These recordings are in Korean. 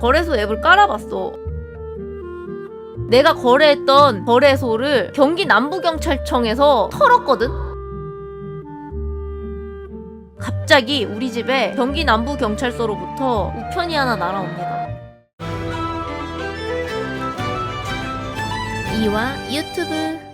거래소 앱을 깔아봤어. 내가 거래했던 거래소를 경기 남부경찰청에서 털었거든? 갑자기 우리 집에 경기 남부경찰서로부터 우편이 하나 날아옵니다. 이와 유튜브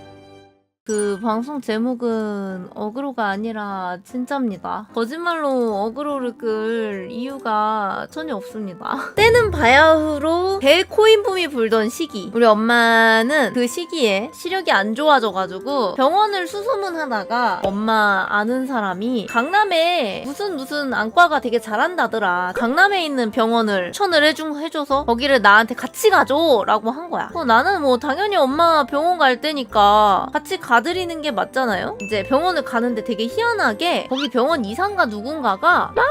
그 방송 제목은 어그로가 아니라 진짜입니다. 거짓말로 어그로를 끌 이유가 전혀 없습니다. 때는 바야흐로 대코인 붐이 불던 시기. 우리 엄마는 그 시기에 시력이 안 좋아져가지고 병원을 수소문하다가 엄마 아는 사람이 강남에 무슨 무슨 안과가 되게 잘한다더라. 강남에 있는 병원을 추천을 해준, 해줘서 거기를 나한테 같이 가줘 라고 한 거야. 어, 나는 뭐 당연히 엄마 병원 갈 때니까 같이 가 드리는 게 맞잖아요. 이제 병원을 가는데 되게 희한하게 거기 병원 이상가 누군가가 막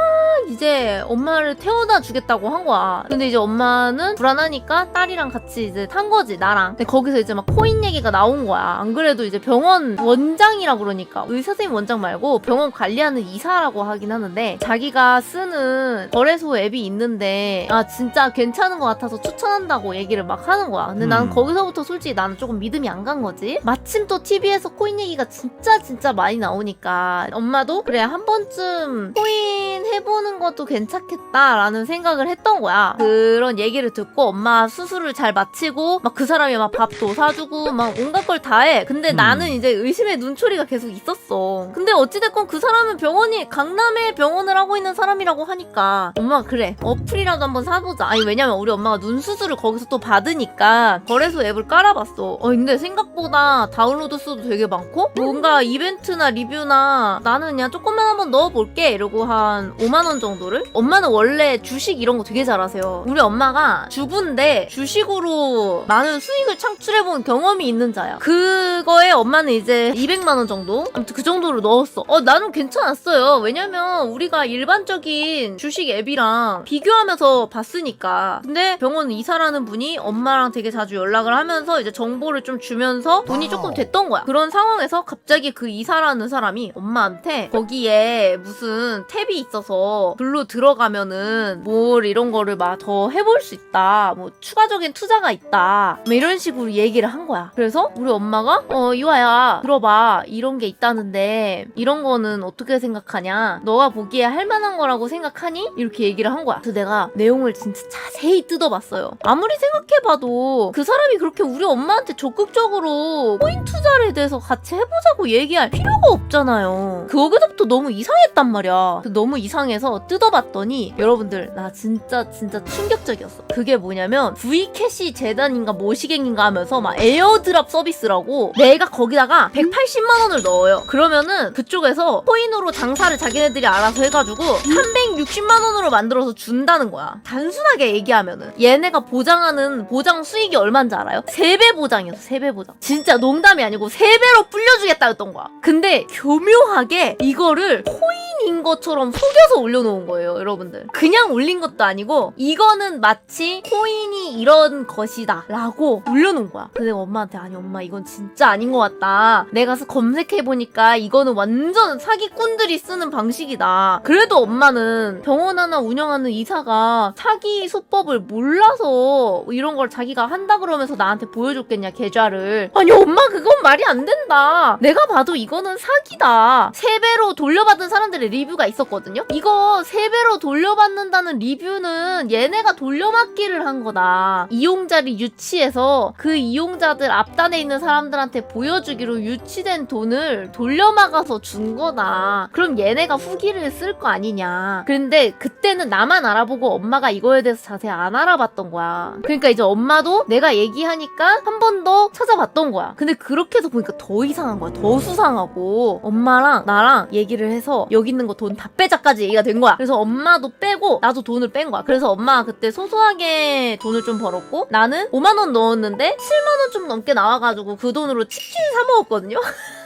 이제 엄마를 태워다 주겠다고 한 거야. 근데 이제 엄마는 불안하니까 딸이랑 같이 이제 탄 거지 나랑. 근데 거기서 이제 막 코인 얘기가 나온 거야. 안 그래도 이제 병원 원장이라 그러니까 의사 선생님 원장 말고 병원 관리하는 이사라고 하긴 하는데 자기가 쓰는 거래소 앱이 있는데 아 진짜 괜찮은 것 같아서 추천한다고 얘기를 막 하는 거야. 근데 나는 음. 거기서부터 솔직히 나는 조금 믿음이 안 간 거지. 마침 또 TV 에서 코인 얘기가 진짜 진짜 많이 나오니까 엄마도 그래 한 번쯤 코인 해보는 것도 괜찮겠다라는 생각을 했던 거야. 그런 얘기를 듣고 엄마 수술을 잘 마치고 막 그 사람이 막 밥도 사주고 막 온갖 걸 다 해. 근데 음. 나는 이제 의심의 눈초리가 계속 있었어. 근데 어찌됐건 그 사람은 병원이 강남에 병원을 하고 있는 사람이라고 하니까 엄마가 그래 어플이라도 한번 사보자. 아니 왜냐면 우리 엄마가 눈 수술을 거기서 또 받으니까 거래소 앱을 깔아봤어. 어 근데 생각보다 다운로드 수도 되게 많고 뭔가 이벤트나 리뷰나 나는 그냥 조금만 한번 넣어볼게 이러고 한 5만 원 정도를 엄마는 원래 주식 이런 거 되게 잘하세요. 우리 엄마가 주부인데 주식으로 많은 수익을 창출해본 경험이 있는 자야. 그거에 엄마는 이제 200만 원 정도? 아무튼 그 정도로 넣었어. 어 나는 괜찮았어요. 왜냐면 우리가 일반적인 주식 앱이랑 비교하면서 봤으니까. 근데 병원 이사라는 분이 엄마랑 되게 자주 연락을 하면서 이제 정보를 좀 주면서 돈이 조금 됐던 거야. 그런 상황에서 갑자기 그 이사라는 사람이 엄마한테 거기에 무슨 탭이 있어서 글로 들어가면은 뭘 이런 거를 막 더 해볼 수 있다. 뭐 추가적인 투자가 있다. 뭐 이런 식으로 얘기를 한 거야. 그래서 우리 엄마가 어 이화야 들어봐 이런 게 있다는데 이런 거는 어떻게 생각하냐? 너가 보기에 할 만한 거라고 생각하니? 이렇게 얘기를 한 거야. 그래서 내가 내용을 진짜 자세히 뜯어봤어요. 아무리 생각해봐도 그 사람이 그렇게 우리 엄마한테 적극적으로 코인 투자에 대해서 같이 해보자고 얘기할 필요가 없잖아요. 거기서부터 너무 이상했단 말이야. 너무 이상해서 뜯어봤더니 여러분들 나 진짜 진짜 충격적이었어. 그게 뭐냐면 V캐시 재단인가 뭐시갱인가 하면서 막 에어드랍 서비스라고 내가 거기다가 180만 원을 넣어요. 그러면은 그쪽에서 코인으로 장사를 자기네들이 알아서 해가지고 360만 원으로 만들어서 준다는 거야. 단순하게 얘기하면은 얘네가 보장하는 보장 수익이 얼마인지 알아요? 3배 보장이었어. 3배 보장. 진짜 농담이 아니고 3 배로 불려주겠다였던 거야. 근데 교묘하게 이거를 코인인 것처럼 속여서 올려놓은 거예요, 여러분들. 그냥 올린 것도 아니고 이거는 마치 코인이 이런 것이다 라고 올려놓은 거야. 근데 엄마한테 아니 엄마 이건 진짜 아닌 것 같다. 내가 서 검색해보니까 이거는 완전 사기꾼들이 쓰는 방식이다. 그래도 엄마는 병원 하나 운영하는 이사가 사기 수법을 몰라서 이런 걸 자기가 한다 그러면서 나한테 보여줬겠냐 계좌를. 아니 엄마 그건 말이 안 된다. 내가 봐도 이거는 사기다. 세 배로 돌려받은 사람들의 리뷰가 있었거든요. 이거 세 배로 돌려받는다는 리뷰는 얘네가 돌려막기를 한 거다. 이용자를 유치해서 그 이용자들 앞단에 있는 사람들한테 보여주기로 유치된 돈을 돌려막아서 준 거다. 그럼 얘네가 후기를 쓸 거 아니냐. 그런데 그때는 나만 알아보고 엄마가 이거에 대해서 자세히 안 알아봤던 거야. 그러니까 이제 엄마도 내가 얘기하니까 한 번 더 찾아봤던 거야. 근데 그렇게 해서 보니까 더 이상한 거야. 더 수상하고. 엄마랑 나랑 얘기를 해서 여기 있는 거 돈 다 빼자까지 얘기가 된 거야. 그래서 엄마도 빼고 나도 돈을 뺀 거야. 그래서 엄마가 그때 소소하게 돈을 좀 벌었고 나는 5만 원 넣었는데 7만 원 좀 넘게 나와가지고 그 돈으로 치킨 사 먹었거든요.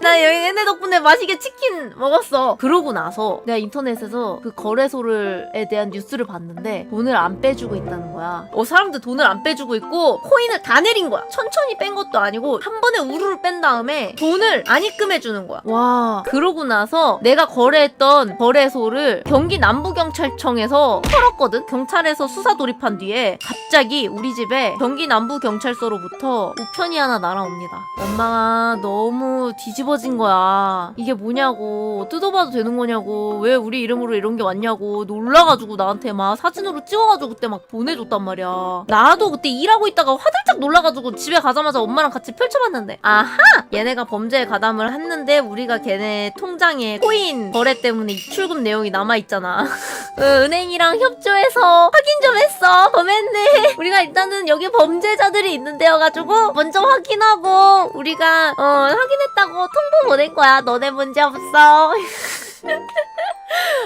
나 여기 얘네 덕분에 맛있게 치킨 먹었어. 그러고 나서 내가 인터넷에서 그 거래소를에 대한 뉴스를 봤는데 돈을 안 빼주고 있다는 거야. 어 사람들 돈을 안 빼주고 있고 코인을 다 내린 거야. 천천히 뺀 것도 아니고 한 번에 우르르 뺀 다음에 돈을 안 입금해 주는 거야. 와. 그러고 나서 내가 거래했던 거래소를 경기 남부경찰청에서 털었거든. 경찰에서 수사 돌입한 뒤에 갑자기 우리 집에 경기 남부경찰서로부터 우편이 하나 날아옵니다. 엄마가 너무 뒤집어진 거야. 이게 뭐냐고 뜯어봐도 되는 거냐고 왜 우리 이름으로 이런 게 왔냐고 놀라가지고 나한테 막 사진으로 찍어가지고 그때 막 보내줬단 말이야. 나도 그때 일하고 있다가 화들짝 놀라가지고 집에 가자마자 엄마랑 같이 펼쳐봤는데 아하 얘네가 범죄에 가담을 했는데 우리가 걔네 통장에 코인 거래 때문에 입출금 내용이 남아 있잖아. 은행이랑 협조해서 확인 좀 했어. 범했네. 우리가 일단은 여기 범죄자들이 있는 데여가지고 먼저 확인하고 우리가 어 확인했다고 통보 보낸 거야. 너네 문제 없어.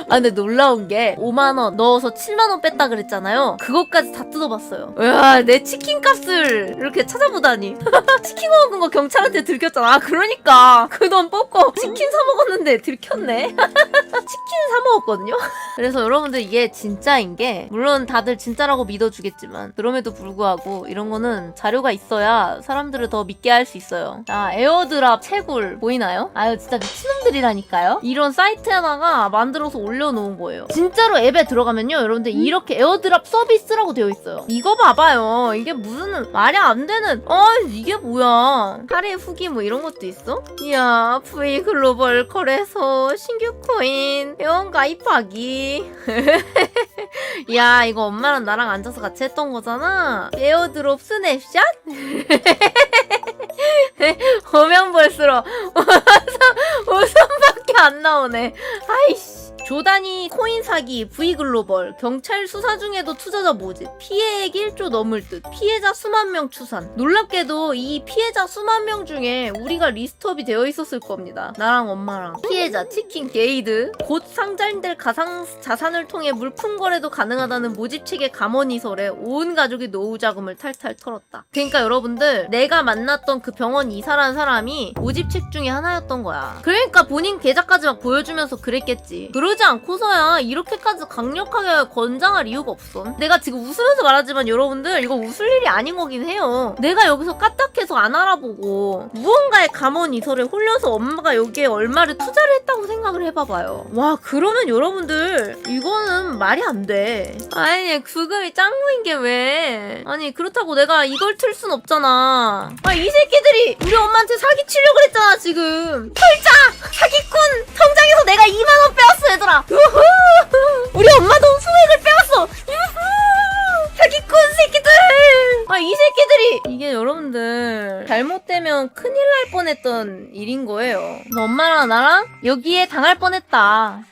아 근데 놀라운 게 5만 원 넣어서 7만 원 뺐다 그랬잖아요. 그것까지 다 뜯어봤어요. 야, 내 치킨 값을 이렇게 찾아보다니. 치킨 먹은 거 경찰한테 들켰잖아. 아, 그러니까 그 돈 뽑고 치킨 사 먹었는데 들켰네. 치킨 사 먹었거든요. 그래서 여러분들 이게 진짜인 게 물론 다들 진짜라고 믿어주겠지만 그럼에도 불구하고 이런 거는 자료가 있어야 사람들을 더 믿게 할 수 있어요. 자, 에어드랍 채굴 보이나요? 아유 진짜 미친놈들이라니까요. 이런 사이트 하나가 만들어서 올려 놓은 거예요. 진짜로 앱에 들어가면요, 여러분들 이렇게 에어드랍 서비스라고 되어 있어요. 이거 봐봐요. 이게 무슨 말이 안 되는? 어, 이게 뭐야? 할애 후기 뭐 이런 것도 있어? 이야, V 글로벌 거래소 신규 코인 회원 가입하기. 야, 이거 엄마랑 나랑 앉아서 같이 했던 거잖아. 에어드롭 스냅샷? 보면 볼수록 웃음, 웃음밖에 안 나오네. 아이씨. 조단위 코인 사기, V글로벌, 경찰 수사 중에도 투자자 모집, 피해액 1조 넘을 듯, 피해자 수만 명 추산. 놀랍게도 이 피해자 수만 명 중에 우리가 리스트업이 되어 있었을 겁니다. 나랑 엄마랑. 피해자 치킨 게이드, 곧 상장될 가상 자산을 통해 물품 거래도 가능하다는 모집책의 감언이설에 온 가족이 노후 자금을 탈탈 털었다. 그러니까 여러분들 내가 만났던 그 병원 이사라는 사람이 모집책 중에 하나였던 거야. 그러니까 본인 계좌까지 막 보여주면서 그랬겠지. 그러 지 않고서야 이렇게까지 강력하게 권장할 이유가 없어. 내가 지금 웃으면서 말하지만 여러분들 이거 웃을 일이 아닌 거긴 해요. 내가 여기서 까딱해서 안 알아보고 무언가의 감언 이설에 홀려서 엄마가 여기에 얼마를 투자를 했다고 생각을 해봐봐요. 와 그러면 여러분들 이거는 말이 안 돼. 아니 부금이 짱구인 게 왜? 아니 그렇다고 내가 이걸 틀 순 없잖아. 아 이 새끼들이 우리 엄마한테 사기 치려고 그랬잖아 지금. 털자 사기꾼 통장에서 내가 2만 원 빼왔어 얘들 아. 우후! 우리 엄마 돈 소액을 빼왔어. 유후! 사기꾼 새끼들. 아 이 새끼들이 이게 여러분들 잘못되면 큰일 날 뻔했던 일인 거예요. 엄마랑 나랑 여기에 당할 뻔했다.